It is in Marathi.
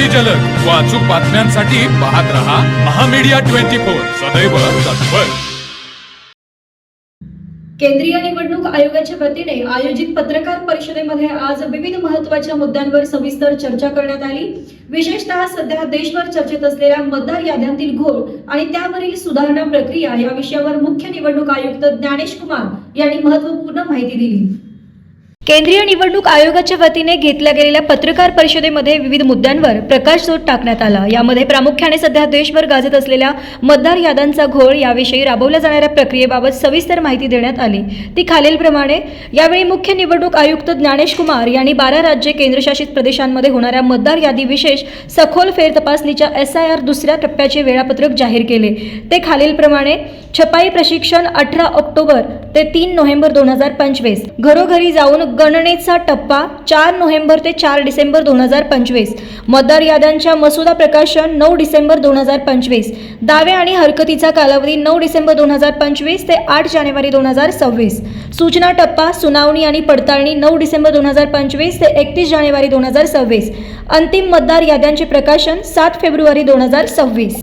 अति जलद. व अचूक बातम्यांसाठी पाहत रहा महामीडिया ट्वेंटी फोर. सदैव तत्पर. केंद्रीय निवडणूक आयोगाच्या वतीने आयोजित पत्रकार परिषदेमध्ये आज विविध महत्त्वाच्या मुद्द्यांवर सविस्तर चर्चा करण्यात आली. विशेषतः सध्या देशभर चर्चेत असलेल्या मतदार याद्यांतील घोळ आणि त्यावरील सुधारणा प्रक्रिया या विषयावर मुख्य निवडणूक आयुक्त ज्ञानेश कुमार यांनी महत्त्वपूर्ण माहिती दिली. केंद्रीय निवडणूक आयोगाच्या वतीने घेतल्या गेलेल्या पत्रकार परिषदेमध्ये विविध मुद्द्यांवर प्रकाशझोत टाकण्यात आला. यामध्ये प्रामुख्याने सध्या देशभर गाजत असलेल्या मतदार याद्यांचा घोळ याविषयी राबवल्या जाणाऱ्या प्रक्रियेबाबत सविस्तर माहिती देण्यात आली. ती खालीलप्रमाणे यावेळी मुख्य निवडणूक आयुक्त ज्ञानेश कुमार यांनी बारा राज्य केंद्रशासित प्रदेशांमध्ये होणाऱ्या मतदार यादी विशेष सखोल फेरतपासणीच्या एस आय आर दुसऱ्या टप्प्याचे वेळापत्रक जाहीर केले. ते खालीलप्रमाणे छपाई प्रशिक्षण अठरा ऑक्टोबर ते तीन नोव्हेंबर दोन हजार पंचवीस. घरोघरी जाऊन गणनेचा टप्पा चार नोव्हेंबर ते चार डिसेंबर दोन हजार पंचवीस. मतदार याद्यांच्या मसुदा प्रकाशन नऊ डिसेंबर दोन हजार पंचवीस. दावे आणि हरकतीचा कालावधी नऊ डिसेंबर दोन हजार पंचवीस ते आठ जानेवारी दोन हजार सव्वीस. सूचना टप्पा सुनावणी आणि पडताळणी नऊ डिसेंबर दोन हजार पंचवीस ते एकतीस जानेवारी दोन हजार सव्वीस. अंतिम मतदार याद्यांचे प्रकाशन सात फेब्रुवारी दोन हजार सव्वीस.